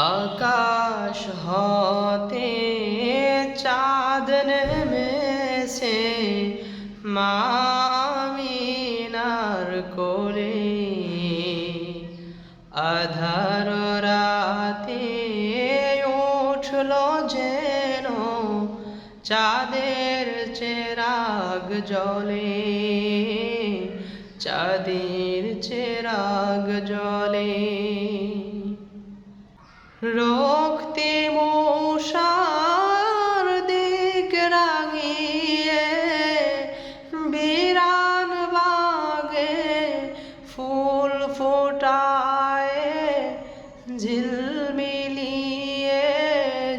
আকাশ হতে চাঁদ নেমেছে মামিনার কোলে। আধার রাতে উঠল যেন চাঁদের চেরাগ জলে। চাঁদের চেরাগ জলে। রক্তে মশার দিক রাঙিয়ে বিরান বাগে ফুল ফোটায় ঝিলমিলিয়ে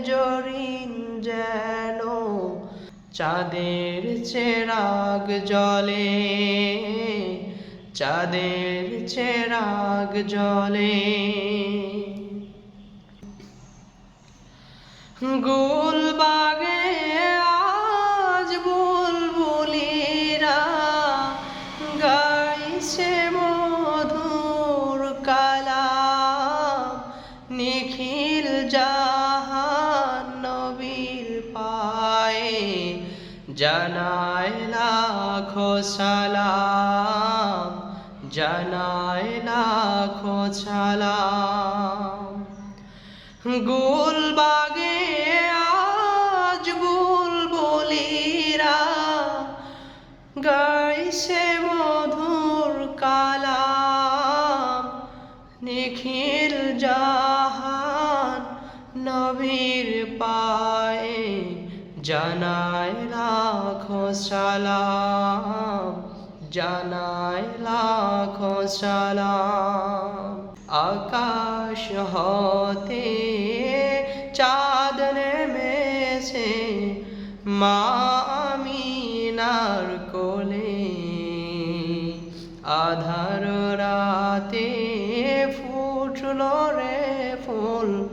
জরিন যেন চাঁদের চেরাগ জলে, চাঁদের চেরাগ জলে। গুলবাগে আজ বুলবুলিরা গাইছে মধুর কালাম। নিখিল জাহান নবীর পায়ে জানায় লাখো সালাম, জানায় লাখো সালাম। গুলবাগে আজ বুলবুলিরা গাইছে মধুর কালাম, নিখিল জাহান নবীর পায়ে জানায় লাখো সালাম, জানায় লাখো সালাম। আকাশ হতে চাঁদ নেমেছে মামিনার কোলে। আধার রাতে ফুটল রে ফুল,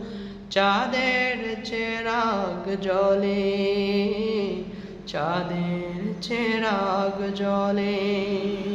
চাঁদের চেরাগ জলে। চাঁদের চেরাগ জলে।